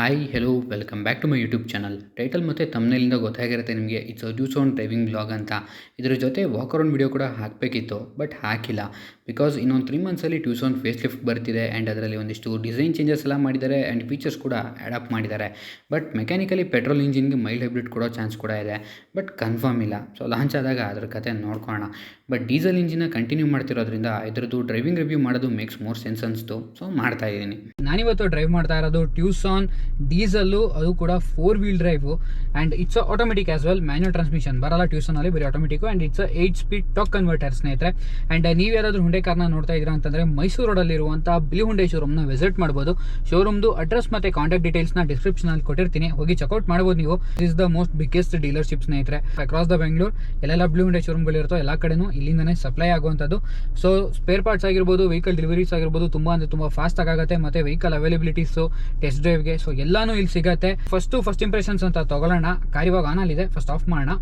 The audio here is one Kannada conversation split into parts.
Hi hello welcome back to my YouTube channel title ಮತ್ತು ತಮ್ಮನೇಲಿಂದ ಗೊತ್ತಾಗಿರುತ್ತೆ ನಿಮಗೆ it's a Tucson driving blog ಅಂತ. ಇದ್ರ ಜೊತೆ ವಾಕ್ ಅರೌಂಡ್ ವಿಡಿಯೋ ಕೂಡ ಹಾಕಬೇಕಿತ್ತು ಬಟ್ ಹಾಕಿಲ್ಲ. ಬಿಕಾಸ್ ಇನ್ನೊಂದು ತ್ರೀ ಮಂತ್ಸಲ್ಲಿ ಟ್ಯೂಸೋನ್ ಫೇಸ್ ಲಿಫ್ಟ್ ಬರ್ತಿದೆ ಆ್ಯಂಡ್ ಅದರಲ್ಲಿ ಒಂದಿಷ್ಟು ಡಿಸೈನ್ ಚೇಂಜಸ್ ಎಲ್ಲ ಮಾಡಿದ್ದಾರೆ ಆ್ಯಂಡ್ ಫೀಚರ್ಸ್ ಕೂಡ ಅಡಾಪ್ಟ್ ಮಾಡಿದ್ದಾರೆ. ಬಟ್ ಮೆಕ್ಯಾನಿಕಲಿ ಪೆಟ್ರೋಲ್ ಇಂಜಿನ್ಗೆ ಮೈಲ್ಡ್ ಹೈಬ್ರಿಡ್ ಕೊಡೋ ಚಾನ್ಸ್ ಕೂಡ ಇದೆ. ಬಟ್ ಕನ್ಫರ್ಮ್ ಇಲ್ಲ. ಸೊ ಲಾಂಚ್ ಆದಾಗ ಅದ್ರ ಕತೆ ನೋಡ್ಕೊಳ್ಳೋಣ. ಬಟ್ ಡೀಸೆಲ್ ಇಂಜಿನ ಕಂಟಿನ್ಯೂ ಮಾಡ್ತಿರೋದ್ರಿಂದ ಇದ್ರದ್ದು ಡ್ರೈವಿಂಗ್ ರಿವ್ಯೂ ಮಾಡೋದು ಮೇಕ್ಸ್ ಮೋರ್ ಸೆನ್ಸ್ ಅನಿಸ್ತು. ಸೊ ಮಾಡ್ತಾ ಇದ್ದೀನಿ ನಾನಿವತ್ತು ಡ್ರೈವ್ ಮಾಡ್ತಾ ಇರೋದು ಟ್ಯೂಸಾನ್ ಡೀಸೆಲ್ಲು, ಅದು ಕೂಡ four wheel drive and it's automatic as well manual transmission ಬರಲ್ಲ ಟ್ಯೂಸನಲ್ಲಿ ಬರೀ automatic and it's eight speed torque converter ಸ್ನೇಹಿತರೆ. ಆ್ಯಂಡ್ ನೀವು ಯಾರಾದರೂ ಹುಂಡೆ ಕಾರ್ನ ನೋಡ್ತಾ ಇದ್ದೀರಾ ಅಂತಂದರೆ ಮೈಸೂರು ರೋಡಲ್ಲಿರುವಂಥ ಬ್ಲೂ ಹುಂಡೆ ಶೋರೂಮ್ನ ವಿಸಿಟ್ ಮಾಡ್ಬೋದು. ಶೋರೂಮ್ದು ಅಡ್ರೆಸ್ ಮತ್ತು ಕಾಂಟ್ಯಾಕ್ಟ್ ಡೀಟೇಲ್ಸ್ನ ಡಿಸ್ಕ್ರಿಪ್ಷನಲ್ಲಿ ಕೊಟ್ಟಿರ್ತೀನಿ. ಹೋಗಿ ಚೆಕ್ಔಟ್ ಮಾಡ್ಬೋದು ನೀವು. Is the most biggest dealership ಸ್ನೇಹಿತರೆ. ಅಕ್ರಾಸ್ ದ ಬೆಂಗಳೂರು ಎಲ್ಲ ಬ್ಲೂ ಹುಂಡೆ ಶೋರೂಮ್ಗಳಿರುತ್ತೋ ಎಲ್ಲ ಕಡೆನೂ ಇಲ್ಲಿಂದನೇ ಸಪ್ಲೈ ಆಗುವಂಥದ್ದು. ಸೊ ಸ್ಪೇರ್ ಪಾರ್ಟ್ಸ್ ಆಗಿರ್ಬೋದು ವೆಹಿಕಲ್ ಡೆಲಿವರೀಸ್ ಆಗಿರ್ಬೋದು, ತುಂಬ ಅಂದರೆ ತುಂಬ ಫಾಸ್ಟ್ ಆಗುತ್ತೆ ಮತ್ತು ವೆಹಿಕಲ್ ಅವೈಲಬಿಲಿಟೀಸು ಟೆಸ್ಟ್ ಡ್ರೈವ್ಗೆ ಸೊ ಎಲ್ಲಾನು ಇಲ್ಲಿ ಸಿಗತ್ತೆ. ಫಸ್ಟು ಫಸ್ಟ್ ಇಂಪ್ರೆಷನ್ಸ್ ಅಂತ ತಗೊಳ್ಳೋಣ. ಕಾರ್ ಇವಾಗ ಆನ್ ಅಲ್ಲಿದೆ ಫಸ್ಟ್ ಆಫ್ ಮಾಡೋಣ.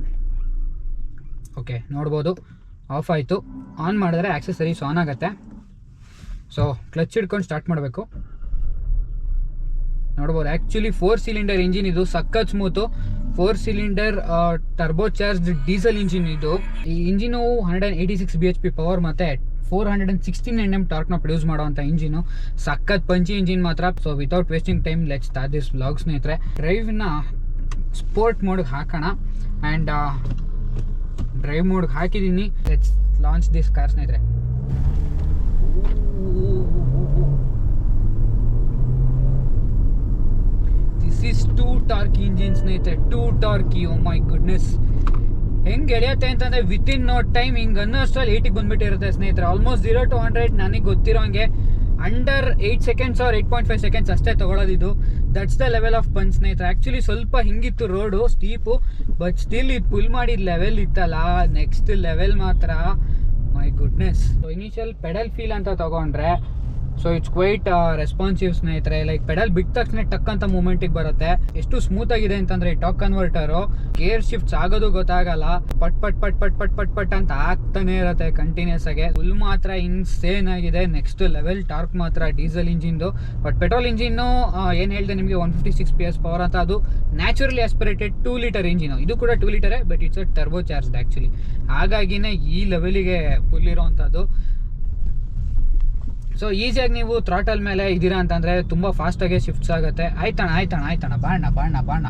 ಓಕೆ ನೋಡ್ಬೋದು. ಆಫ್ ಆಯಿತು. ಆನ್ ಮಾಡಿದ್ರೆ ಆಕ್ಸೆಸರೀಸ್ ಆನ್ ಆಗುತ್ತೆ. ಸೊ ಕ್ಲಚ್ ಹಿಡ್ಕೊಂಡು ಸ್ಟಾರ್ಟ್ ಮಾಡಬೇಕು. ನೋಡ್ಬೋದು. ಆ್ಯಕ್ಚುಲಿ ಫೋರ್ ಸಿಲಿಂಡರ್ ಇಂಜಿನ್ ಇದು ಸಖತ್ smooth four cylinder turbo charge diesel engine ಇದು. ಈ engine hundred and eighty six B H P power ಮತ್ತು four hundred and sixteen N M ಟಾರ್ಕ್ನ produce ಮಾಡುವಂಥ ಇಂಜಿನು ಸಖತ್ ಪಂಚಿ ಇಂಜಿನ್ ಮಾತ್ರ. So without wasting time let's start this blog ಸ್ನೇಹಿತರೆ. ಡ್ರೈವ್ನ ಸ್ಪೋರ್ಟ್ ಮೋಡ್ಗೆ ಹಾಕೋಣ. ಆ್ಯಂಡ್ ಡ್ರೈವ್ ಮೋಡ್ಗೆ ಹಾಕಿದ್ದೀನಿ ಲೆಟ್ಸ್ ಲಾಂಚ್ ದಿಸ್ ಕಾರ್ ಸ್ನೇಹಿತರೆ. This is too torque engine ಸ್ನೇಹಿತರೆ. Too torquey oh my goodness ಹೆಂಗೆ ಎಳೆಯುತ್ತೆ ಅಂತಂದ್ರೆ ವಿತ್ ಇನ್ ನೋ ಟೈಮ್ ಹಿಂಗೆ ಅನ್ನೋಷ್ಟರಲ್ಲಿ ಏಯ್ಟಿಗೆ ಬಂದ್ಬಿಟ್ಟಿರುತ್ತೆ ಸ್ನೇಹಿತರೆ. ಆಲ್ಮೋಸ್ಟ್ ಜೀರೋ ಟು ಹಂಡ್ರೆಡ್ ನನಗೆ ಗೊತ್ತಿರೋ ಹಂಗೆ under eight seconds or eight point five seconds ಅಷ್ಟೇ ತೊಗೊಳೋದಿದ್ದು that's the level of punch ಸ್ನೇಹಿತರೆ. ಆ್ಯಕ್ಚುಲಿ ಸ್ವಲ್ಪ ಹಿಂಗಿತ್ತು ರೋಡು ಸ್ಟೀಪು ಬಟ್ ಸ್ಟಿಲ್ ಇದು ಪುಲ್ ಮಾಡಿದ ಲೆವೆಲ್ ಇತ್ತಲ್ಲ. ನೆಕ್ಸ್ಟ್ ಲೆವೆಲ್ ಮಾತ್ರ. My goodness initial pedal feel ಅಂತ ತಗೊಂಡ್ರೆ ಸೊ ಇಟ್ಸ್ ಕ್ವೈಟ್ ರೆಸ್ಪಾನ್ಸಿವ್ ಸ್ನೇಹಿತರೆ. ಲೈಕ್ ಪೆಡಲ್ ಬಿಟ್ಟ ತಕ್ಷಣ ಟಕ್ ಅಂತ ಮೂಮೆಂಟಿಗೆ ಬರುತ್ತೆ. ಎಷ್ಟು ಸ್ಮೂತ್ ಆಗಿದೆ ಅಂತಂದ್ರೆ ಟಾಕ್ ಕನ್ವರ್ಟರು ಗೇರ್ ಶಿಫ್ಟ್ಸ್ ಆಗೋದು ಗೊತ್ತಾಗಲ್ಲ. ಪಟ್ ಪಟ್ ಪಟ್ ಪಟ್ ಪಟ್ ಪಟ್ ಪಟ್ ಅಂತ ಆಗ್ತಾನೆ ಇರುತ್ತೆ ಕಂಟಿನ್ಯೂಸ್ ಆಗಿ. ಫುಲ್ ಮಾತ್ರ ಇನ್ಸೇನ್ ಆಗಿದೆ. ನೆಕ್ಸ್ಟ್ ಲೆವೆಲ್ ಟಾರ್ಕ್ ಮಾತ್ರ ಡೀಸೆಲ್ ಇಂಜಿನ್ದು ಬಟ್ ಪೆಟ್ರೋಲ್ ಇಂಜಿನ್ನು ಏನು ಹೇಳಿದೆ ನಿಮಗೆ? One fifty six P S power ಅಂತ. ಅದು naturally aspirated two litre engine ಇದು ಕೂಡ two ಲೀಟರೇ but it's a turbo charge actually ಹಾಗಾಗಿನೇ ಈ ಲೆವೆಲಿಗೆ ಫುಲ್ ಇರೋವಂಥದ್ದು ಸೊ ಈಸಿಯಾಗಿ ನೀವು ಥ್ರಾಟಲ್ ಮೇಲೆ ಇದ್ದೀರಾ ಅಂತಂದ್ರೆ ತುಂಬಾ ಫಾಸ್ಟಾಗಿ ಶಿಫ್ಟ್ಸ್ ಆಗುತ್ತೆ. ಆಯ್ತಣ್ಣ ಆಯ್ತಣ್ಣ ಆಯ್ತಣ್ಣ ಬಾಣ ಬಾಣ ಬಾಣ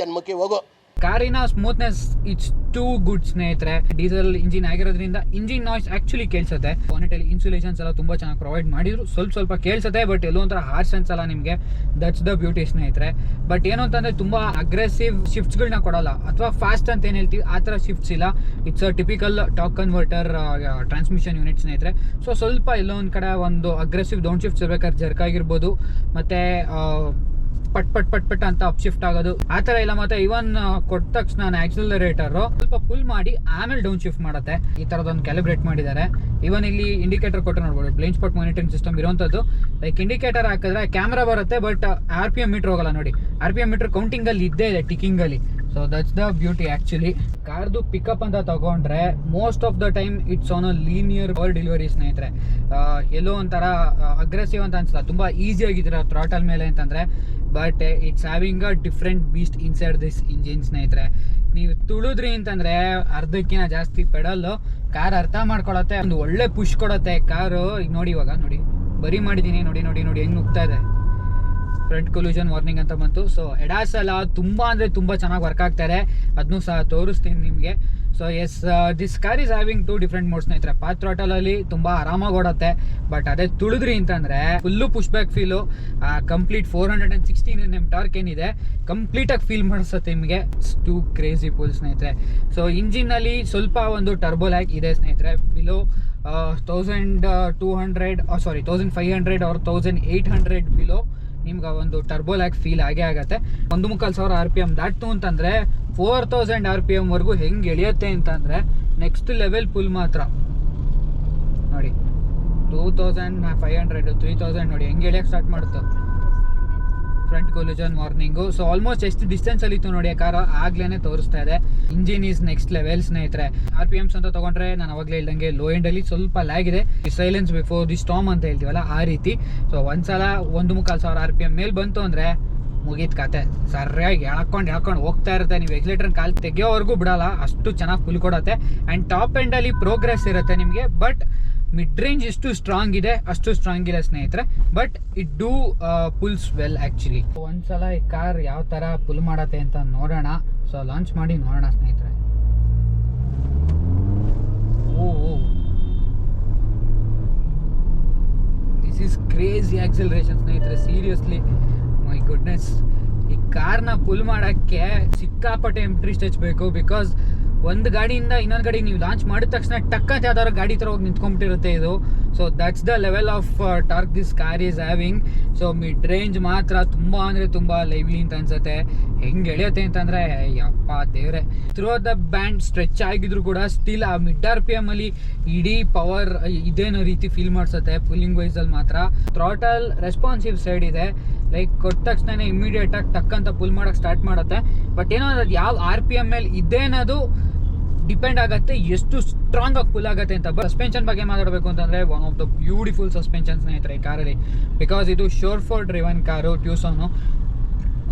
ಜನ್ಮಕ್ಕೆ ಹೋಗೋ. ಕಾರಿನ ಸ್ಮೂತ್ನೆಸ್ ಇಟ್ಸ್ ಟೂ ಗುಡ್ ಸ್ನೇಹಿತರೆ. ಡೀಸೆಲ್ ಇಂಜಿನ್ ಆಗಿರೋದ್ರಿಂದ ಇಂಜಿನ್ ನಾಯ್ಸ್ ಆಕ್ಚುಲಿ ಕೇಳಿಸುತ್ತೆ. ಬಾನೆಟಲ್ಲಿ ಇನ್ಸುಲೇಷನ್ಸ್ ಎಲ್ಲ ತುಂಬಾ ಚೆನ್ನಾಗಿ ಪ್ರೊವೈಡ್ ಮಾಡಿದ್ರು. ಸ್ವಲ್ಪ ಸ್ವಲ್ಪ ಕೇಳಿಸುತ್ತೆ ಬಟ್ ಎಲ್ಲೋ ಒಂಥರ ಹಾರ್ಸ್ ಅನ್ಸಲ್ಲ ನಿಮಗೆ. ದಟ್ಸ್ ದ ಬ್ಯೂಟಿ ಸ್ನೇಹಿತರೆ. ಬಟ್ ಏನು ಅಂತಂದ್ರೆ ತುಂಬಾ ಅಗ್ರೆಸಿವ್ ಶಿಫ್ಟ್ಸ್ಗಳನ್ನ ಕೊಡಲ್ಲ. ಅಥವಾ ಫಾಸ್ಟ್ ಅಂತ ಏನು ಹೇಳ್ತೀವಿ, ಆ ಥರ ಶಿಫ್ಟ್ಸ್ ಇಲ್ಲ. It's a typical torque converter transmission unit ಸ್ನೇಹಿತರೆ. ಸೊ ಸ್ವಲ್ಪ ಎಲ್ಲೋ ಕಡೆ ಒಂದು ಅಗ್ರೆಸಿವ್ ಡೌನ್ ಶಿಫ್ಟ್ಸ್ ಇರ್ಬೇಕಾದ್ರೆ ಜರ್ಕ್ ಆಗಿರ್ಬೋದು. ಮತ್ತೆ ಪಟ್ ಪಟ್ ಪಟ್ ಪಟ್ ಅಂತ ಅಪ್ ಶಿಫ್ಟ್ ಆಗೋದು. ಆ ಥರ ಇಲ್ಲ ಮತ್ತೆ ಇವನ್ ಕೊಟ್ಟ ತಕ್ಷಣ ಆಕ್ಸಿಲರೇಟರ್ ಸ್ವಲ್ಪ ಫುಲ್ ಮಾಡಿ ಆಮೇಲೆ ಡೌನ್ ಶಿಫ್ಟ್ ಮಾಡುತ್ತೆ. ಈ ಥರದೊಂದು ಕ್ಯಾಲಿಬ್ರೇಟ್ ಮಾಡಿದ್ದಾರೆ. ಇವನ್ ಇಲ್ಲಿ ಇಂಡಿಕೇಟರ್ ಕೊಟ್ಟು ನೋಡ್ಬೋದು. ಬ್ಲೈಂಡ್ ಸ್ಪಾಟ್ ಮಾನಿಟರಿಂಗ್ ಸಿಸ್ಟಮ್ ಇರುವಂಥದ್ದು ಲೈಕ್ ಇಂಡಿಕೇಟರ್ ಹಾಕಿದ್ರೆ ಕ್ಯಾಮ್ರಾ ಬರುತ್ತೆ but R P M meter ಹೋಗಲ್ಲ ನೋಡಿ. R P M meter counting ಅಲ್ಲಿ ಇದ್ದೇ ಇದೆ ಟಿಕಿಂಗ್ ಅಲ್ಲಿ. So that's the beauty actually ಕಾರ್ದು ಪಿಕಪ್ ಅಂತ ತಗೊಂಡ್ರೆ most of the time it's on a linear power delivery ಸ್ನೇಹಿತರೆ. ಎಲ್ಲೋ ಒಂಥರ ಅಗ್ರೆಸಿವ್ ಅಂತ ಅನ್ಸಲ್ಲ. ತುಂಬಾ ಆಗಿದ್ರೆ ಥ್ರಾಟಲ್ ಮೇಲೆ ಅಂತಂದ್ರೆ but it's having a different beast inside this engine ಸ್ನೇಹಿತರೆ. ನೀವು ತುಳಿದ್ರಿ ಅಂತಂದ್ರೆ ಅರ್ಧಕ್ಕಿಂತ ಜಾಸ್ತಿ ಪೆಡಲ್ ಕಾರ್ ಅರ್ಥ ಮಾಡ್ಕೊಳತ್ತೆ, ಒಂದು ಒಳ್ಳೆ ಪುಷ್ ಕೊಡತ್ತೆ. ಕಾರು, ಈಗ ನೋಡಿ ಇವಾಗ, ನೋಡಿ. ಬರಿ ಮಾಡಿದ್ದೀನಿ ನೋಡಿ ನೋಡಿ ನೋಡಿ, ಹೆಂಗ್ ನುಗ್ತಾ ಇದೆ. ಫ್ರಂಟ್ ಕೊಲ್ಯೂಷನ್ ವಾರ್ನಿಂಗ್ ಅಂತ ಬಂತು. ಸೊ ಎಡಾಸ್ ಎಲ್ಲ ತುಂಬ ಅಂದರೆ ತುಂಬ ಚೆನ್ನಾಗಿ ವರ್ಕ್ ಆಗ್ತಾರೆ ಅದನ್ನು ಸಹ ತೋರಿಸ್ತೀನಿ ನಿಮಗೆ. So as this car is having two different modes ಸ್ನೇಹಿತರೆ. ಪಾತ್ ಅಲ್ಲಿ ತುಂಬ ಆರಾಮಾಗಿ ಓಡತ್ತೆ. ಬಟ್ ಅದೇ ತುಳಿದ್ರಿ ಅಂತಂದರೆ full push back feel complete four hundred and sixteen N M torque ಏನಿದೆ ಕಂಪ್ಲೀಟಾಗಿ ಫೀಲ್ ಮಾಡಿಸುತ್ತೆ ನಿಮಗೆ. ಟೂ ಕ್ರೇಜಿ ಪುಲ್ ಸ್ನೇಹಿತರೆ. ಸೊ ಇಂಜಿನಲ್ಲಿ ಸ್ವಲ್ಪ ಒಂದು ಟರ್ಬೋ ಲ್ಯಾಕ್ ಇದೆ, ಸ್ನೇಹಿತರೆ. Below thousand two hundred sorry thousand five hundred or thousand eight hundred below ನಿಮ್ಗೆ ಒಂದು ಟರ್ಬೋ ಲ್ಯಾಕ್ ಫೀಲ್ ಆಗೇ ಆಗುತ್ತೆ. ಒಂದು ಮುಕ್ಕಾಲು ಸಾವಿರ ಆರ್ ಪಿ ಎಂ ದಾಟ್ತು ಅಂತಂದ್ರೆ ಫೋರ್ ತೌಸಂಡ್ ಆರ್ ಪಿ ಎಮ್ವರೆಗೂ ಹೆಂಗೆ ಎಳೆಯುತ್ತೆ ಅಂತಂದರೆ ನೆಕ್ಸ್ಟ್ ಲೆವೆಲ್ ಪುಲ್ ಮಾತ್ರ. ನೋಡಿ two thousand five hundred three thousand ನೋಡಿ, ಹೆಂಗೆ ಎಳೆಯಕ್ಕೆ ಸ್ಟಾರ್ಟ್ ಮಾಡುತ್ತೆ. Front collision warning so almost ಎಷ್ಟು ಡಿಸ್ಟೆನ್ಸ್ ಅಲ್ಲಿ ಇತ್ತು ನೋಡಿ ಕಾರ್ ಆಗ್ಲೇ ತೋರಿಸ್ತಾ ಇದೆ. ಇಂಜಿನ್ ಈಸ್ ನೆಕ್ಸ್ಟ್ ಲೆವೆಲ್ ಸ್ನೇಹಿತರೆ. ಆರ್ ಪಿ ಎಮ್ಸ್ ಅಂತ ತಗೊಂಡ್ರೆ ನಾನು ಅವಾಗಲೇ ಹೇಳ್ದಂಗೆ ಲೋ ಎಂಡ್ ಅಲ್ಲಿ ಸ್ವಲ್ಪ ಲ್ಯಾಗ್ ಇದೆ. ಸೈಲೆನ್ಸ್ ಬಿಫೋರ್ ದಿ ಸ್ಟಾಮ್ ಅಂತ ಹೇಳ್ತೀವಲ್ಲ, ಆ ರೀತಿ. ಸೊ ಒಂದ್ಸಲ ಒಂದು ಮುಕ್ಕಾಲು ಸಾವಿರ ಆರ್ ಪಿ ಎಂ ಮೇಲೆ ಬಂತು ಅಂದ್ರೆ ಮುಗೀತು ಕತೆ. ಸರಿಯಾಗಿ ಹೇಳ್ಕೊಂಡು ಹೇಳ್ಕೊಂಡು ಹೋಗ್ತಾ ಇರುತ್ತೆ. ನೀವು ಎಕ್ಸಿಲೇಟರ್ ಕಾಲು ತೆಗಿಯೋವರೆಗೂ ಬಿಡಲ್ಲ, ಅಷ್ಟು ಚೆನ್ನಾಗಿ ಫುಲ್ ಕೊಡುತ್ತೆ. ಆ್ಯಂಡ್ ಟಾಪ್ ಎಂಡಲ್ಲಿ ಪ್ರೋಗ್ರೆಸ್ ಇರುತ್ತೆ ನಿಮಗೆ. ಬಟ್ ಮಿಡ್ ರೇಂಜ್ ಎಷ್ಟು ಸ್ಟ್ರಾಂಗ್ ಇದೆ, ಅಷ್ಟು ಸ್ಟ್ರಾಂಗ್ ಇಲ್ಲ ಸ್ನೇಹಿತರೆ. But it do pulls well actually ಒಂದ್ಸಲ ಈ ಕಾರ್ ಯಾವ ಥರ ಪುಲ್ ಮಾಡತ್ತೆ ಅಂತ ನೋಡೋಣ. ಸೊ ಲಾಂಚ್ ಮಾಡಿ ನೋಡೋಣ ಸ್ನೇಹಿತರೆ. Oh this is crazy acceleration ಸ್ನೇಹಿತರೆ. ಸೀರಿಯಸ್ಲಿ ಮೈ ಗುಡ್ನೆಸ್ ಈ ಕಾರ್ನ ಪುಲ್ ಮಾಡೋಕ್ಕೆ ಸಿಕ್ಕಾಪಟ್ಟೆ ಎಂಟ್ರಿ ಸ್ಟೆಚ್ ಬೇಕು ಬಿಕಾಸ್ ಒಂದು ಗಾಡಿಯಿಂದ ಇನ್ನೊಂದು ಗಾಡಿ ನೀವು ಲಾಂಚ್ ಮಾಡಿದ ತಕ್ಷಣ ಟಕ್ಕಂತ ಯಾವ್ದಾದ್ರು ಗಾಡಿ ಥರ ಹೋಗಿ ನಿಂತ್ಕೊಂಡ್ಬಿಟ್ಟಿರುತ್ತೆ ಇದು. So that's the level of torque this car is having so mid range ಮಾತ್ರ ತುಂಬ ಅಂದರೆ ತುಂಬ ಲೈವ್ಲಿ ಅಂತ ಅನ್ಸುತ್ತೆ. ಹೆಂಗೆ ಎಳೆಯುತ್ತೆ ಅಂತಂದರೆ, ಯಪ್ಪ ದೇವ್ರೆ. ಥ್ರೂ ದ ಬ್ಯಾಂಡ್ ಸ್ಟ್ರೆಚ್ ಆಗಿದ್ರು ಕೂಡ ಸ್ಟಿಲ್ ಆ ಮಿಡ್ ಆರ್ ಪಿ ಎಂ ಅಲ್ಲಿ ಇಡೀ ಪವರ್ ಇದೇನೋ ರೀತಿ ಫೀಲ್ ಮಾಡಿಸುತ್ತೆ ಪುಲ್ಲಿಂಗ್ ವೈಸಲ್ಲಿ ಮಾತ್ರ. ಥ್ರೋಟಲ್ ರೆಸ್ಪಾನ್ಸಿವ್ ಸೈಡ್ ಇದೆ. ಲೈಕ್ ಕೊಟ್ಟ ತಕ್ಷಣ ಟಕ್ ಅಂತ ಪುಲ್ ಮಾಡೋಕ್ಕೆ ಸ್ಟಾರ್ಟ್ ಮಾಡುತ್ತೆ. ಬಟ್ ಏನೋ ಅದು ಯಾವ ಆರ್ ಪಿ ಎಂ ಮೇಲೆ ಇದೇನದು ಡಿಪೆಂಡ್ ಆಗುತ್ತೆ ಎಷ್ಟು ಸ್ಟ್ರಾಂಗ್ ಆಗಿ ಪುಲ್ ಆಗುತ್ತೆ ಅಂತ. ಸಸ್ಪೆನ್ಷನ್ ಬಗ್ಗೆ ಮಾತಾಡಬೇಕು ಅಂತಂದ್ರೆ one of the beautiful suspension ಸ್ನೇಹಿತರೆ ಈ ಕಾರಲ್ಲಿ. ಬಿಕಾಸ್ ಇದು sure four driven car Tucson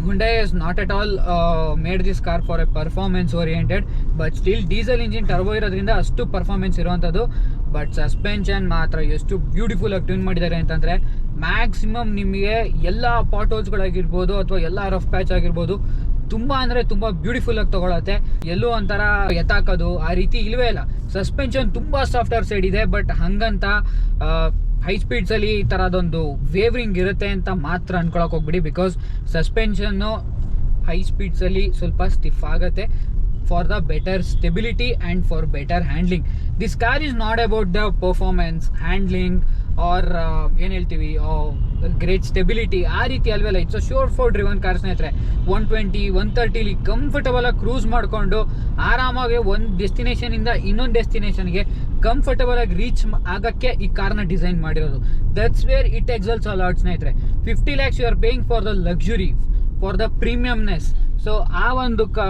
Hyundai is not at all made this car for a performance oriented but still diesel engine turbo ಇರೋದ್ರಿಂದ ಅಷ್ಟು ಪರ್ಫಾರ್ಮೆನ್ಸ್ ಇರುವಂಥದ್ದು. ಬಟ್ ಸಸ್ಪೆನ್ಷನ್ ಮಾತ್ರ ಎಷ್ಟು ಬ್ಯೂಟಿಫುಲ್ ಆಗಿ ಟ್ಯೂನ್ ಮಾಡಿದ್ದಾರೆ ಅಂತಂದರೆ ಮ್ಯಾಕ್ಸಿಮಮ್ ನಿಮಗೆ ಎಲ್ಲ ಪಾಟೋಲ್ಸ್ಗಳಾಗಿರ್ಬೋದು ಅಥವಾ ಎಲ್ಲ ರಫ್ ಪ್ಯಾಚ್ ಆಗಿರ್ಬೋದು ತುಂಬ ಅಂದರೆ ತುಂಬ ಬ್ಯೂಟಿಫುಲ್ ಆಗಿ ತಗೊಳತ್ತೆ. ಎಲ್ಲೂ ಒಂಥರ ಎತ್ತಾಕೋದು ಆ ರೀತಿ ಇಲ್ವೇ ಇಲ್ಲ. ಸಸ್ಪೆನ್ಷನ್ ತುಂಬ ಸಾಫ್ಟ್ವೇರ್ ಸೈಡ್ ಇದೆ ಬಟ್ ಹಂಗಂತ ಹೈ ಸ್ಪೀಡ್ಸಲ್ಲಿ ಈ ಥರದೊಂದು ವೇವ್ರಿಂಗ್ ಇರುತ್ತೆ ಅಂತ ಮಾತ್ರ ಅನ್ಕೊಳಕ್ ಹೋಗ್ಬಿಡಿ ಬಿಕಾಸ್ ಸಸ್ಪೆನ್ಷನ್ನು ಹೈ ಸ್ಪೀಡ್ಸಲ್ಲಿ ಸ್ವಲ್ಪ ಸ್ಟಿಫ್ ಆಗುತ್ತೆ for the better stability and for better handling this car is not about the performance handling or ಏನು ಹೇಳ್ತೀವಿ ಗ್ರೇಟ್ ಸ್ಟೆಬಿಲಿಟಿ ಆ ರೀತಿ ಅಲ್ವೆಲ್ಲ it's sure four driven car ಸ್ನೇಹಿತರೆ ಒನ್ ಟ್ವೆಂಟಿ ಒನ್ ತರ್ಟಿಲಿ ಕಂಫರ್ಟಬಲ್ ಆಗಿ ಕ್ರೂಸ್ ಮಾಡಿಕೊಂಡು ಆರಾಮಾಗಿ ಒಂದು ಡೆಸ್ಟಿನೇಷನಿಂದ ಇನ್ನೊಂದು ಡೆಸ್ಟಿನೇಷನ್ಗೆ ಕಂಫರ್ಟಬಲ್ ಆಗಿ ರೀಚ್ ಆಗೋಕ್ಕೆ ಈ ಕಾರ್ನ ಡಿಸೈನ್ ಮಾಡಿರೋದು. That's where it excels a lot ಸ್ನೇಹಿತರೆ. Fifty lakhs you are paying for the luxury for the premiumness so ಆ ಒಂದು ಕ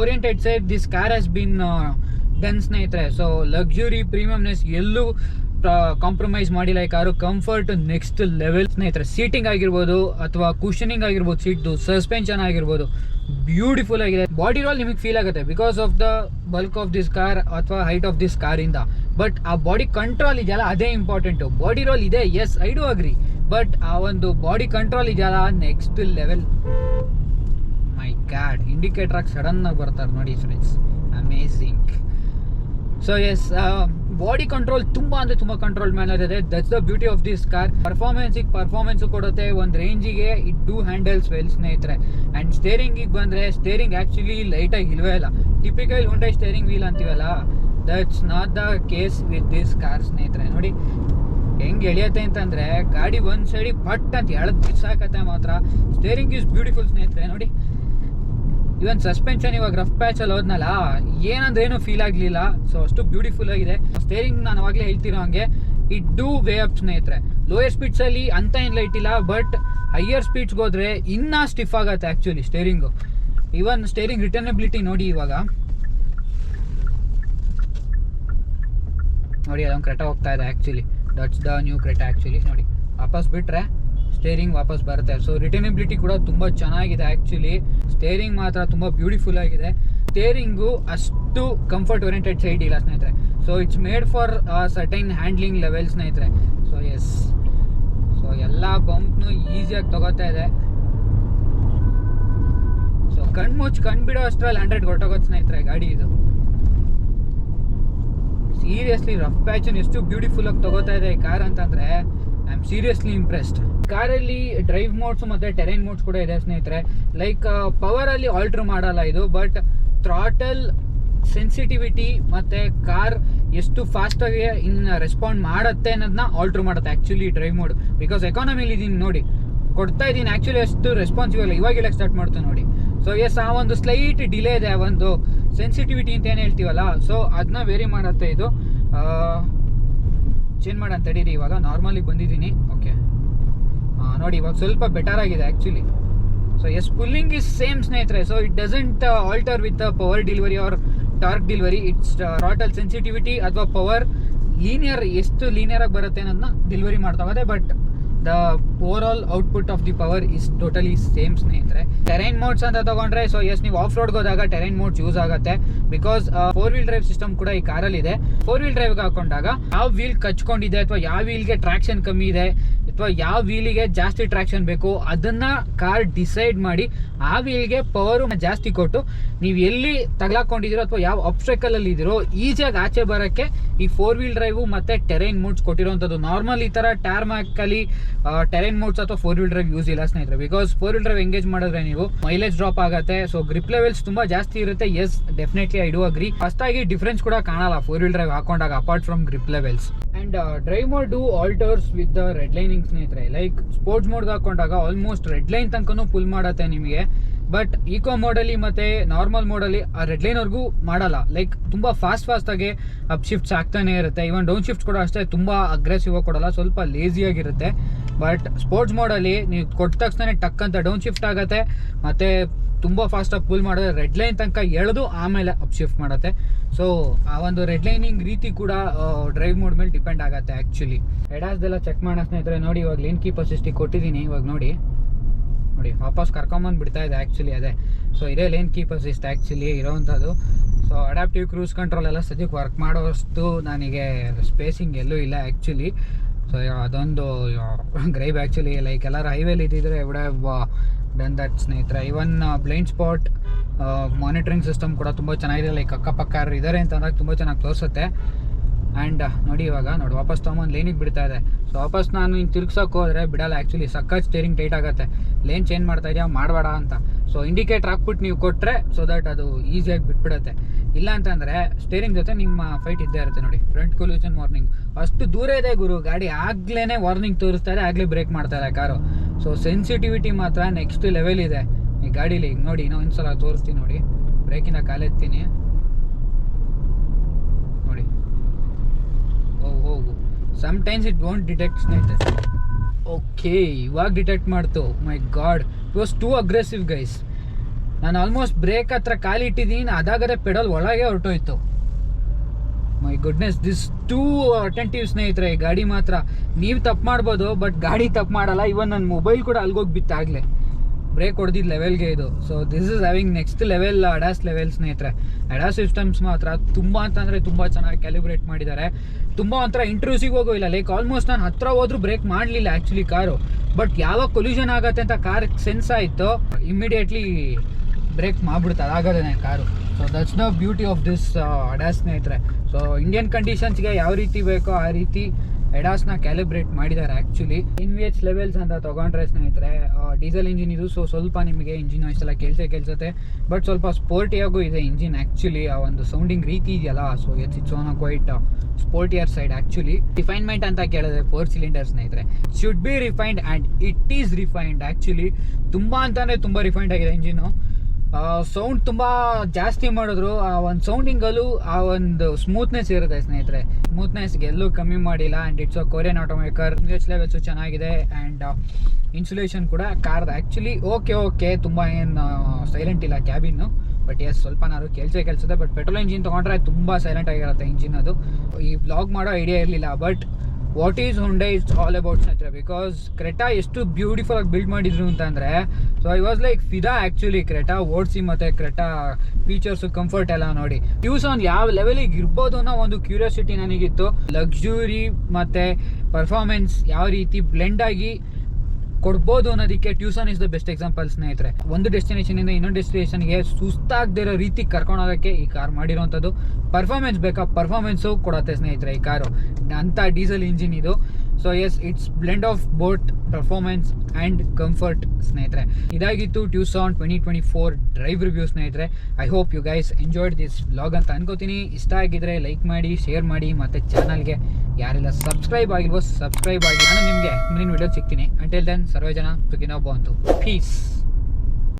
oriented side this car has been done ಸ್ನೇಹಿತರೆ. ಸೊ ಲಕ್ಸುರಿ ಪ್ರೀಮಿಯಮ್ನೆಸ್ ಎಲ್ಲೂ ಕಾಂಪ್ರಮೈಸ್ ಮಾಡಿಲ್ಲ ಈ ಕಾರು ಕಂಫರ್ಟ್ ನೆಕ್ಸ್ಟ್ ಲೆವೆಲ್ ಸ್ನೇಹಿತರೆ ಸೀಟಿಂಗ್ ಆಗಿರ್ಬೋದು ಅಥವಾ ಕುಷನಿಂಗ್ ಆಗಿರ್ಬೋದು ಸೀಟ್ದು ಸಸ್ಪೆನ್ಷನ್ ಆಗಿರ್ಬೋದು ಬ್ಯೂಟಿಫುಲ್ ಆಗಿದೆ. ಬಾಡಿ ರೋಲ್ ನಿಮಗೆ ಫೀಲ್ ಆಗುತ್ತೆ because of the bulk of this car ಅಥವಾ ಹೈಟ್ ಆಫ್ ದಿಸ್ ಕಾರಿಂದ ಬಟ್ ಆ ಬಾಡಿ ಕಂಟ್ರೋಲ್ ಇದೆಯಲ್ಲ, ಅದೇ ಇಂಪಾರ್ಟೆಂಟು ಬಾಡಿ ರೋಲ್ ಇದೆ yes I do agree but ಆ ಒಂದು ಬಾಡಿ ಕಂಟ್ರೋಲ್ ಇದೆಯಲ್ಲ next level my god indicator ಆಗಿ ಸಡನ್ ಆಗಿ ಬರ್ತಾರೆ ನೋಡಿ friends amazing so yes body control ತುಂಬ ಅಂದರೆ ತುಂಬ ಕಂಟ್ರೋಲ್ ಮ್ಯಾನರ್ ಇದೆ. That's the beauty of this car ಪರ್ಫಾರ್ಮೆನ್ಸಿಗೆ performance ಕೊಡುತ್ತೆ. ಒಂದು ರೇಂಜಿಗೆ ಇಟ್ ಡೂ ಹ್ಯಾಂಡಲ್ಸ್ ವೆಲ್ ಸ್ನೇಹಿತರೆ. ಆ್ಯಂಡ್ ಸ್ಟೇರಿಂಗಿಗೆ ಬಂದರೆ ಸ್ಟೇರಿಂಗ್ ಆ್ಯಕ್ಚುಲಿ ಲೈಟಾಗಿ ಇಲ್ವೇ ಇಲ್ಲ. ಟಿಪಿಕಲ್ ಹುಂಡೈ ಸ್ಟೇರಿಂಗ್ ವೀಲ್ ಅಂತೀವಲ್ಲ that's not the case with this car ಸ್ನೇಹಿತರೆ. ನೋಡಿ, ಹೆಂಗೆ ಎಳೆಯುತ್ತೆ ಅಂತಂದರೆ, ಗಾಡಿ ಒಂದು ಸೈಡಿಗೆ ಪಟ್ ಅಂತ ಎಳೆದು ಬಿಸಾಕತ್ತೆ ಮಾತ್ರ. ಸ್ಟೇರಿಂಗ್ ಈಸ್ ಬ್ಯೂಟಿಫುಲ್ ಸ್ನೇಹಿತರೆ. ನೋಡಿ ಇವನ್ ಸಸ್ಪೆನ್ಷನ್ ಇವಾಗ ರಫ್ ಪ್ಯಾಚ್ ಅಲ್ಲಿ ಹೋದ್ನಲ್ಲ, ಏನಂದ್ರೆ ಏನು ಫೀಲ್ ಆಗಲಿಲ್ಲ. ಸೊ ಅಷ್ಟು ಬ್ಯೂಟಿಫುಲ್ ಆಗಿದೆ. ಸ್ಟೇರಿಂಗ್ ನಾನು ಅವಾಗಲೇ ಹೇಳ್ತಿರೋ ಹಂಗೆ ಇಟ್ ಡೂ ವೇ ಅಪ್ ಸ್ನೇಹಿತರೆ. ಲೋಯರ್ ಸ್ಪೀಡ್ಸ್ ಅಲ್ಲಿ ಅಂತ ಏನು ಲೈಟ್ ಇಲ್ಲ ಬಟ್ ಹೈಯರ್ ಸ್ಪೀಡ್ಸ್ಗೆ ಹೋದ್ರೆ ಇನ್ನೂ ಸ್ಟಿಫ್ ಆಗುತ್ತೆ actually steering even steering returnability ನೋಡಿ ಇವಾಗ. ನೋಡಿ, ಅದೊಂದು ಕ್ರೆಟ ಹೋಗ್ತಾ ಇದೆ actually that's the new Creta actually ನೋಡಿ. ವಾಪಸ್ ಬಿಟ್ರೆ ಸ್ಟೇರಿಂಗ್ ವಾಪಸ್ ಬರುತ್ತೆ. ಸೊ ರಿಟರ್ನಬಿಲಿಟಿ ಕೂಡ ತುಂಬ ಚೆನ್ನಾಗಿದೆ ಆ್ಯಕ್ಚುಲಿ ಸ್ಟೇರಿಂಗ್ ಮಾತ್ರ ತುಂಬ ಬ್ಯೂಟಿಫುಲ್ ಆಗಿದೆ. ಸ್ಟೇರಿಂಗು ಅಷ್ಟು ಕಂಫರ್ಟ್ ಓರಿಯೆಂಟೆಡ್ ಸೈಡ್ ಇಲ್ಲ ಸ್ನೇಹಿತರೆ. So it's made for certain handling level ಸ್ನೇಹಿತರೆ. ಸೊ ಎಸ್ ಸೊ ಎಲ್ಲ ಬಂಪ್ನು ಈಸಿಯಾಗಿ ತಗೋತಾ ಇದೆ. ಸೊ ಕಣ್ಮು ಕಣ್ ಬಿಡೋ ಅಷ್ಟರಲ್ಲಿ ಹಂಡ್ರೆಡ್ ಹೊರಟೋಗೋದು ಸ್ನೇಹಿತರೆ ಗಾಡಿ ಇದು. ಸೀರಿಯಸ್ಲಿ ರಫ್ ಪ್ಯಾಚನ್ ಎಷ್ಟು ಬ್ಯೂಟಿಫುಲ್ ಆಗಿ ತಗೋತಾ ಇದೆ ಈ ಕಾರ್ ಅಂತಂದ್ರೆ ಐ ಆಮ್ ಸೀರಿಯಸ್ಲಿ ಇಂಪ್ರೆಸ್ಡ್ ಕಾರಲ್ಲಿ ಡ್ರೈವ್ ಮೋಡ್ಸ್ ಮತ್ತು ಟೆರೈನ್ ಮೋಡ್ಸ್ ಕೂಡ ಇದೆ ಸ್ನೇಹಿತರೆ. ಲೈಕ್ ಪವರಲ್ಲಿ ಆಲ್ಟ್ರ್ ಮಾಡಲ್ಲ ಇದು ಬಟ್ ಥ್ರಾಟಲ್ ಸೆನ್ಸಿಟಿವಿಟಿ ಮತ್ತು ಕಾರ್ ಎಷ್ಟು ಫಾಸ್ಟಾಗಿ ಇನ್ನು ಇನ್ ರೆಸ್ಪಾಂಡ್ ಮಾಡುತ್ತೆ ಅನ್ನೋದನ್ನ ಆಲ್ಟ್ರ್ ಮಾಡುತ್ತೆ ಆ್ಯಕ್ಚುಲಿ ಡ್ರೈವ್ ಮೋಡ್ ಬಿಕಾಸ್ ಎಕಾನಮಿಲಿ ಇದೀನಿ ನೋಡಿ. ಕೊಡ್ತಾ ಇದ್ದೀನಿ ಆ್ಯಕ್ಚುಲಿ ಅಷ್ಟು ರೆಸ್ಪಾನ್ಸಿಬಲ್ ಇವಾಗ ಹೇಳಕ್ಕೆ ಸ್ಟಾರ್ಟ್ ಮಾಡ್ತೀನಿ ನೋಡಿ. ಸೊ ಎಸ್ ಆ ಒಂದು ಸ್ಲೈಟ್ ಡಿಲೇ ಇದೆ ಒಂದು ಸೆನ್ಸಿಟಿವಿಟಿ ಅಂತ ಏನು ಹೇಳ್ತೀವಲ್ಲ? ಸೊ ಅದನ್ನ ವೇರಿ ಮಾಡುತ್ತೆ ಇದು. ಚೇಂಜ್ ಮಾಡೋಣ ತಡೀರಿ ಇವಾಗ ನಾರ್ಮಲಿಗೆ ಬಂದಿದ್ದೀನಿ. ಓಕೆ ನೋಡಿ, ಇವಾಗ ಸ್ವಲ್ಪ ಬೆಟರ್ ಆಗಿದೆ actually so yes pulling is same ಸ್ನೇಹಿತರೆ. So it doesn't alter with power delivery or torque delivery it's throttle sensitivity ಅಥವಾ ಪವರ್ ಲೀನಿಯರ್ ಎಷ್ಟು ಲೀನಿಯರ್ ಆಗಿ ಬರುತ್ತೆ ಅನ್ನೋದನ್ನ ಡೆಲಿವರಿ ಮಾಡ್ತಾ but the overall output of the power is totally same ಸ್ನೇಹಿತರೆ. ಟೆರೈನ್ ಮೋಡ್ಸ್ ಅಂತ ತಗೊಂಡ್ರೆ ಸೊ ಎಸ್ ನೀವು ಆಫ್ ರೋಡ್ಗೆ ಹೋದಾಗ ಟೆರೈನ್ ಮೋಡ್ಸ್ ಯೂಸ್ ಆಗುತ್ತೆ. Because four wheel drive system ಕೂಡ ಈ ಕಾರಲ್ಲಿ ಇದೆ. ಫೋರ್ ವೀಲ್ ಡ್ರೈವ್ಗೆ ಹಾಕೊಂಡಾಗ, ಯಾವ ವೀಲ್ ಕಚ್ಕೊಂಡಿದೆ ಅಥವಾ ಯಾವ ವೀಲ್ಗೆ ಟ್ರಾಕ್ಷನ್ ಕಮ್ಮಿ ಇದೆ ಅಥವಾ ಯಾವ ವೀಲಿಗೆ ಜಾಸ್ತಿ ಟ್ರಾಕ್ಷನ್ ಬೇಕು ಅದನ್ನ ಕಾರ್ ಡಿಸೈಡ್ ಮಾಡಿ ಆ ವೀಲ್ಗೆ ಪವರ್ ಜಾಸ್ತಿ ಕೊಟ್ಟು ನೀವು ಎಲ್ಲಿ ತಗ್ಲಾಕೊಂಡಿದ್ದೀರೋ ಅಥವಾ ಯಾವ ಅಲ್ಲಿ ಇದ್ದೀರೋ ಈಸಿಯಾಗಿ ಆಚೆ ಬರೋಕ್ಕೆ ಈ ಫೋರ್ ವೀಲ್ ಡ್ರೈವು ಮತ್ತೆ ಟೆರೈನ್ ಮೋಡ್ಸ್ ಕೊಟ್ಟಿರೋಂಥದ್ದು ನಾರ್ಮಲ್ ಈ ಥರ ಟ್ಯಾರ್ ಅಲ್ಲಿ ಟೆರೈನ್ ಮೋಡ್ಸ್ ಅಥವಾ ಫೋರ್ ವೀಲ್ ಡ್ರೈವ್ ಯೂಸ್ ಇಲ್ಲ ಸ್ನೇಹಿತರೆ. Because four wheel drive engage ಮಾಡಿದ್ರೆ ನೀವು ಮೈಲೇಜ್ ಡ್ರಾಪ್ ಆಗುತ್ತೆ. ಸೊ ಗ್ರಿಪ್ ಲೆವೆಲ್ಸ್ ತುಂಬಾ ಜಾಸ್ತಿ ಇರುತ್ತೆ. Yes definitely I do agree ಫಸ್ಟಾಗಿ difference ಕೂಡ ಕಾಣಲ್ಲ four wheel drive ಹಾಕೊಂಡಾಗ apart from grip levels and drive mode do alters with the red lining ಸ್ನೇಹಿತರೆ ಲೈಕ್ ಸ್ಪೋರ್ಟ್ಸ್ ಮೋಡ್ಗೆ ಹಾಕೊಂಡಾಗ ಆಲ್ಮೋಸ್ಟ್ ರೆಡ್ ಲೈನ್ ತನಕನೂ ಪುಲ್ ಮಾಡತ್ತೆ ನಿಮಗೆ. ಬಟ್ ಈಕೋ ಮೋಡಲ್ಲಿ ಮತ್ತೆ ನಾರ್ಮಲ್ ಮೋಡಲ್ಲಿ ಆ ರೆಡ್ ಲೈನ್ವರೆಗೂ ಮಾಡಲ್ಲ. ಲೈಕ್ ತುಂಬ ಫಾಸ್ಟ್ ಫಾಸ್ಟ್ ಆಗಿ ಅಪ್ ಶಿಫ್ಟ್ಸ್ ಆಗ್ತಾನೆ ಇರುತ್ತೆ. ಇವನ್ ಡೌನ್ ಶಿಫ್ಟ್ ಕೂಡ ಅಷ್ಟೇ ತುಂಬ ಅಗ್ರೆಸಿವ್ ಕೊಡಲ್ಲ. ಸ್ವಲ್ಪ ಲೇಸಿ ಆಗಿರುತ್ತೆ. ಬಟ್ ಸ್ಪೋರ್ಟ್ಸ್ ಮೋಡಲ್ಲಿ ನೀವು ಕೊಟ್ಟ ತಕ್ಷಣ ಟಕ್ ಅಂತ ಡೌನ್ ಶಿಫ್ಟ್ ಆಗುತ್ತೆ. ಮತ್ತೆ ತುಂಬ ಫಾಸ್ಟಾಗಿ ಪುಲ್ ಮಾಡಿದ್ರೆ ರೆಡ್ ಲೈನ್ ತನಕ ಎಳೆದು ಆಮೇಲೆ ಅಪ್ ಶಿಫ್ಟ್ ಮಾಡುತ್ತೆ. ಸೊ ಆ ಒಂದು ರೆಡ್ ಲೈನಿಂಗ್ ರೀತಿ ಕೂಡ ಡ್ರೈವ್ ಮೋಡ್ ಮೇಲೆ ಡಿಪೆಂಡ್ ಆಗುತ್ತೆ ಆ್ಯಕ್ಚುಲಿ ಎಡಾಸ್ದೆಲ್ಲ ಚೆಕ್ ಮಾಡೋ ಸ್ನೇಹಿತರೆ. ನೋಡಿ ಇವಾಗ ಲೇನ್ ಕೀಪ್ ಅಸಿಸ್ಟಿಗೆ ಕೊಟ್ಟಿದ್ದೀನಿ. ಇವಾಗ ನೋಡಿ. ನೋಡಿ, ವಾಪಸ್ ಕರ್ಕೊಂಬಂದು ಬಿಡ್ತಾ ಇದೆ ಆ್ಯಕ್ಚುಲಿ ಅದೇ. ಸೊ ಇದೇ ಲೇನ್ ಕೀಪರ್ಸ್ ಇಷ್ಟ ಆ್ಯಕ್ಚುಲಿ ಇರೋವಂಥದ್ದು ಸೊ ಅಡಾಪ್ಟಿವ್ ಕ್ರೂಸ್ ಕಂಟ್ರೋಲ್ ಎಲ್ಲ ಸದ್ಯಕ್ಕೆ ವರ್ಕ್ ಮಾಡೋಷ್ಟು ನನಗೆ ಸ್ಪೇಸಿಂಗ್ ಎಲ್ಲೂ ಇಲ್ಲ ಆ್ಯಕ್ಚುಲಿ ಸೊ ಅದೊಂದು ಗ್ರೈಬ್ ಆ್ಯಕ್ಚುಲಿ ಲೈಕ್ ಎಲ್ಲರೂ ಹೈವೇಲಿ ಇದ್ದಿದ್ರೆ ಇವಡೆ ಡನ್ ದಟ್ ಸ್ನೇಹಿತರೆ even blind spot monitoring system ಕೂಡ ತುಂಬ ಚೆನ್ನಾಗಿದೆ. ಲೈಕ್ ಅಕ್ಕಪಕ್ಕ ಇದ್ದಾರೆ ಅಂತ ಅಂದಾಗ ತುಂಬ ಚೆನ್ನಾಗಿ ತೋರಿಸುತ್ತೆ. ಆ್ಯಂಡ್ ನೋಡಿ ಇವಾಗ, ನೋಡಿ, ವಾಪಸ್ ತೊಗೊಂಬಂದು ಲೇನಿಗೆ ಬಿಡ್ತಾ ಇದೆ. ಸೊ ವಾಪಸ್ ನಾನು ಹಿಂಗೆ ತಿರ್ಗ್ಸೋಕೆ ಹೋದರೆ ಬಿಡಲ್ಲ ಆ್ಯಕ್ಚುಲಿ ಸಕ್ಕತ್ ಸ್ಟೇರಿಂಗ್ ಟೈಟ್ ಆಗುತ್ತೆ. ಲೇನ್ ಚೇಂಜ್ ಮಾಡ್ತಾ ಇದೆಯಾ, ಮಾಡಬೇಡ ಅಂತ. ಸೊ ಇಂಡಿಕೇಟರ್ ಹಾಕ್ಬಿಟ್ಟು ನೀವು ಕೊಟ್ಟರೆ ಸೊ ದಟ್ ಅದು ಈಸಿಯಾಗಿ ಬಿಟ್ಬಿಡುತ್ತೆ. ಇಲ್ಲ ಅಂತಂದರೆ ಸ್ಟೇರಿಂಗ್ ಜೊತೆ ನಿಮ್ಮ ಫೈಟ್ ಇದ್ದೇ ಇರುತ್ತೆ ನೋಡಿ. ಫ್ರಂಟ್ ಕೊಲ್ಯೂಷನ್ ವಾರ್ನಿಂಗ್ ಅಷ್ಟು ದೂರ ಇದೆ ಗುರು, ಗಾಡಿ ಆಗ್ಲೇ ವಾರ್ನಿಂಗ್ ತೋರಿಸ್ತಾ ಇದೆ, ಆಗಲೇ ಬ್ರೇಕ್ ಮಾಡ್ತಾ ಇದೆ ಕಾರು. ಸೊ ಸೆನ್ಸಿಟಿವಿಟಿ ಮಾತ್ರ ನೆಕ್ಸ್ಟ್ ಲೆವೆಲ್ ಇದೆ. ಈ ಗಾಡೀಲಿ ನೋಡಿ, ಇನ್ನೂ ಒಂದ್ಸಲ ತೋರಿಸ್ತೀನಿ ನೋಡಿ. ಬ್ರೇಕಿನ ಕಾಲೆತ್ತೀನಿ ನೋಡಿ ಹೋಗು ಹೋಗು. ಸಮ್ಟೈಮ್ಸ್ ಇಟ್ ವೋಂಟ್ ಡಿಟೆಕ್ಟ್ ಸ್ನೇಹಿತರೆ. ಓಕೆ ಇವಾಗ ಡಿಟೆಕ್ಟ್ ಮಾಡ್ತು. My god it was too aggressive guys ನಾನು ಆಲ್ಮೋಸ್ಟ್ ಬ್ರೇಕ್ ಹತ್ರ ಕಾಲಿಟ್ಟಿದ್ದೀನಿ ಅದಾಗದೆ ಪೆಡಲ್ ಒಳಗೆ ಹೊರಟೋಯ್ತು. My goodness this too attentive ಸ್ನೇಹಿತರೆ. ಗಾಡಿ ಮಾತ್ರ ನೀವು ತಪ್ಪು ಮಾಡ್ಬೋದು ಬಟ್ ಗಾಡಿ ತಪ್ಪು ಮಾಡಲ್ಲ. ಇವನ್ ನನ್ನ ಮೊಬೈಲ್ ಕೂಡ ಅಲ್ಗೋಗಿ ಬಿತ್ತಾಗಲೇ ಬ್ರೇಕ್ ಹೊಡೆದಿದ್ದು ಲೆವೆಲ್ಗೆ ಇದು. So this is having next level ADAS level ಸ್ನೇಹಿತರೆ. ಅಡಾಸ್ ಸಿಸ್ಟಮ್ಸ್ ಮಾತ್ರ ತುಂಬ ಅಂತಂದರೆ ತುಂಬ ಚೆನ್ನಾಗಿ ಕ್ಯಾಲಿಬ್ರೇಟ್ ಮಾಡಿದ್ದಾರೆ. ತುಂಬ ಒಂಥರ ಇಂಟ್ರೂಸಿಗೆ ಹೋಗೋ ಇಲ್ಲ. ಲೈಕ್ ಆಲ್ಮೋಸ್ಟ್ ನಾನು ಹತ್ರ ಹೋದ್ರೂ ಬ್ರೇಕ್ ಮಾಡಲಿಲ್ಲ ಆ್ಯಕ್ಚುಲಿ ಕಾರು. ಬಟ್ ಯಾವಾಗ ಕೊಲ್ಯೂಷನ್ ಆಗತ್ತೆ ಅಂತ ಕಾರ್ ಸೆನ್ಸ್ ಆಯಿತು ಇಮ್ಮಿಡಿಯೇಟ್ಲಿ ಬ್ರೇಕ್ ಮಾಡಿಬಿಡ್ತಾರೆ ಆಗೋದೇ car. So that's the beauty of this ADAS ಸ್ನೇಹಿತರೆ. ಸೊ ಇಂಡಿಯನ್ ಕಂಡೀಷನ್ಸ್ಗೆ ಯಾವ ರೀತಿ ಬೇಕೋ ಆ ರೀತಿ ಎಡಾಸ್ನ ಕ್ಯಾಲಿಬ್ರೇಟ್ ಮಾಡಿದ್ದಾರೆ actually in V H levels ಅಂತ ತೊಗೊಂಡ್ರೆ ಸ್ನೇಹಿತರೆ ಡೀಸೆಲ್ ಇಂಜಿನ್ ಇದು ಸೊ ಸ್ವಲ್ಪ ನಿಮಗೆ ಇಂಜಿನ್ ವಾಯ್ಸ್ ಎಲ್ಲ ಕೇಳಿಸೇ ಕೇಳಿಸುತ್ತೆ. ಬಟ್ ಸ್ವಲ್ಪ ಸ್ಪೋರ್ಟಿಯಾಗೂ ಇದೆ ಇಂಜಿನ್ ಆ್ಯಕ್ಚುಲಿ ಆ ಒಂದು ಸೌಂಡಿಂಗ್ ರೀತಿ ಇದೆಯಲ್ಲ so H it's on quite sportier side actually refinement ಅಂತ ಕೇಳಿದ್ರೆ ಫೋರ್ ಸಿಲಿಂಡರ್ ಸ್ನೇಹಿತರೆ. Should be refined and it is refined actually ತುಂಬ ಅಂತಲೇ ತುಂಬ ರಿಫೈನ್ಡ್ ಆಗಿದೆ ಇಂಜಿನು ಸೌಂಡ್ ತುಂಬ ಜಾಸ್ತಿ ಮಾಡಿದ್ರು. ಆ ಒಂದು ಸೌಂಡಿಂಗಲ್ಲೂ ಆ ಒಂದು ಸ್ಮೂತ್ನೆಸ್ ಇರುತ್ತೆ ಸ್ನೇಹಿತರೆ. ಸ್ಮೂತ್ನೆಸ್ಗೆ ಎಲ್ಲೂ ಕಮ್ಮಿ ಮಾಡಿಲ್ಲ. And it's a Korean automaker English levels ಚೆನ್ನಾಗಿದೆ. ಆ್ಯಂಡ್ ಇನ್ಸುಲೇಷನ್ ಕೂಡ ಕಾರ್ದು. ಆ್ಯಕ್ಚುಲಿ ಓಕೆ ಓಕೆ ತುಂಬ ಏನು ಸೈಲೆಂಟ್ ಇಲ್ಲ ಕ್ಯಾಬಿನ್ನು ಬಟ್ ಎಸ್ ಸ್ವಲ್ಪ ನಾನು ಕೆಲಸ ಕೆಲಸದೆ ಬಟ್ ಪೆಟ್ರೋಲ್ ಇಂಜಿನ್ ತೊಗೊಂಡ್ರೆ ತುಂಬ ಸೈಲೆಂಟ್ ಆಗಿರುತ್ತೆ ಇಂಜಿನ್ ಅದು. ಈ ಬ್ಲಾಗ್ ಮಾಡೋ ಐಡಿಯಾ ಇರಲಿಲ್ಲ. But what is Hyundai is all about ಸ್ನೇಹಿತರೆ ಬಿಕಾಸ್ ಕ್ರೆಟಾ ಎಷ್ಟು ಬ್ಯೂಟಿಫುಲ್ ಆಗಿ ಬಿಲ್ಡ್ ಮಾಡಿದ್ರು ಅಂತಂದರೆ ಸೊ ಐ ವಾಸ್ ಲೈಕ್ ಫಿದಾ ಆ್ಯಕ್ಚುಲಿ ಕ್ರೆಟಾ ಓಡಿಸಿ ಮತ್ತು ಕ್ರೆಟಾ ಫೀಚರ್ಸು ಕಂಫರ್ಟ್ ಎಲ್ಲ ನೋಡಿ. ಯೂಸ್ ಆನ್ ಯಾವ ಲೆವೆಲಿಗೆ ಇರ್ಬೋದು ಅನ್ನೋ ಒಂದು ಕ್ಯೂರಿಯಾಸಿಟಿ ನನಗಿತ್ತು. ಲಕ್ಸುರಿ ಮತ್ತು ಪರ್ಫಾರ್ಮೆನ್ಸ್ ಯಾವ ರೀತಿ ಬ್ಲೆಂಡ್ ಆಗಿ ಕೊಡ್ಬೋದು ಅನ್ನೋದಕ್ಕೆ Tucson is the best example ಸ್ನೇಹಿತರೆ. ಒಂದು ಡೆಸ್ಟಿನೇಷನ್ ಇಂದ ಇನ್ನೊಂದು ಡೆಸ್ಟಿನೇಷನ್ಗೆ ಸುಸ್ತಾಗದಿರೋ ರೀತಿ ಕರ್ಕೊಂಡು ಹೋಗೋಕ್ಕೆ ಈ ಕಾರ್ ಮಾಡಿರೋಂಥದ್ದು. ಪರ್ಫಾರ್ಮೆನ್ಸ್ ಬೇಕಾ? ಪರ್ಫಾರ್ಮೆನ್ಸು ಕೊಡತ್ತೆ ಸ್ನೇಹಿತರೆ ಈ ಕಾರು. ಅಂಥ ಡೀಸೆಲ್ ಇಂಜಿನ್ ಇದು. So yes it's blend of both performance and comfort ಸ್ನೇಹಿತರೆ. ಇದಾಗಿತ್ತು Tucson twenty twenty four drive review ಸ್ನೇಹಿತರೆ. I hope you guys enjoyed this vlog ಅಂತ ಅನ್ಕೋತೀನಿ. ಇಷ್ಟ ಆಗಿದ್ರೆ ಲೈಕ್ ಮಾಡಿ ಶೇರ್ ಮಾಡಿ, ಮತ್ತು ಚಾನಲ್ಗೆ ಯಾರೆಲ್ಲ ಸಬ್ಸ್ಕ್ರೈಬ್ ಆಗಿರ್ಬೋದು ಸಬ್ಸ್ಕ್ರೈಬ್ ಆಗಿ. ನಾನು ನಿಮಗೆ ಮುಂದಿನ ವಿಡಿಯೋ ಸಿಗ್ತೀನಿ. ಅಂಟಿಲ್ ದೆನ್ ಸರ್ವೇ ಜನ, ಸುಖಿನೋ ಬಂತು ಪೀಸ್